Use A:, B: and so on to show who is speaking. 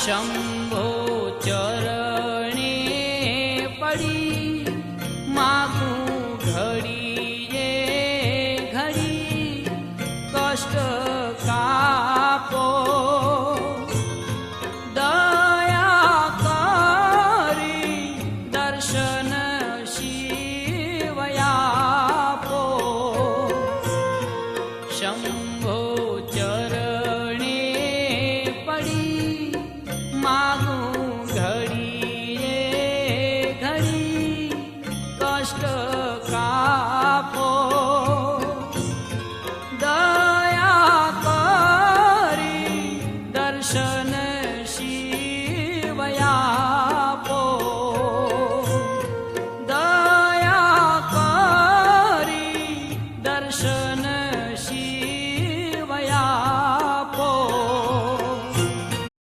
A: શંભો ચરણે પડી, માગું ઘડી રે ઘડી, કષ્ટ કાપો. દયા કરી દર્શન શિવયાપો શંભો ચર Christmas.